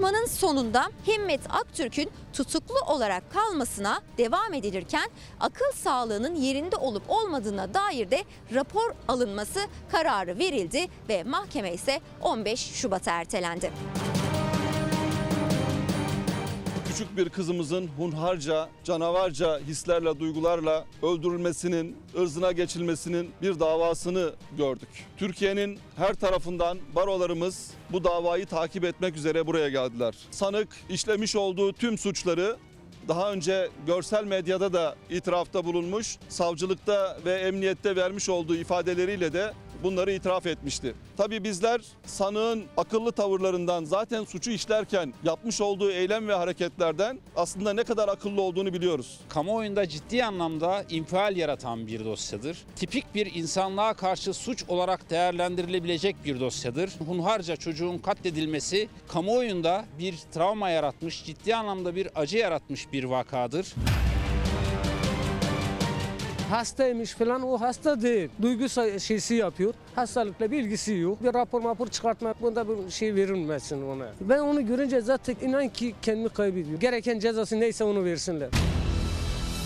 Duruşmanın sonunda Himmet Aktürk'ün tutuklu olarak kalmasına devam edilirken akıl sağlığının yerinde olup olmadığına dair de rapor alınması kararı verildi ve mahkeme ise 15 Şubat'a ertelendi. Küçük bir kızımızın hunharca, canavarca hislerle, duygularla öldürülmesinin, ırzına geçilmesinin bir davasını gördük. Türkiye'nin her tarafından barolarımız bu davayı takip etmek üzere buraya geldiler. Sanık işlemiş olduğu tüm suçları daha önce görsel medyada da itirafta bulunmuş, savcılıkta ve emniyette vermiş olduğu ifadeleriyle de bunları itiraf etmişti. Tabii bizler sanığın akıllı tavırlarından zaten suçu işlerken yapmış olduğu eylem ve hareketlerden aslında ne kadar akıllı olduğunu biliyoruz. kamuoyunda ciddi anlamda infial yaratan bir dosyadır. Tipik bir insanlığa karşı suç olarak değerlendirilebilecek bir dosyadır. Hunharca çocuğun katledilmesi kamuoyunda bir travma yaratmış, ciddi anlamda bir acı yaratmış bir vakadır. Hastaymış falan o hasta değil. Duygu şeysi yapıyor. Hastalıkla bir ilgisi yok. Bir rapor rapor çıkartmak bunda bir şey verilmesin ona. Ben onu görünce zaten inan ki kendimi kaybediyorum. Gereken cezası neyse onu versinler.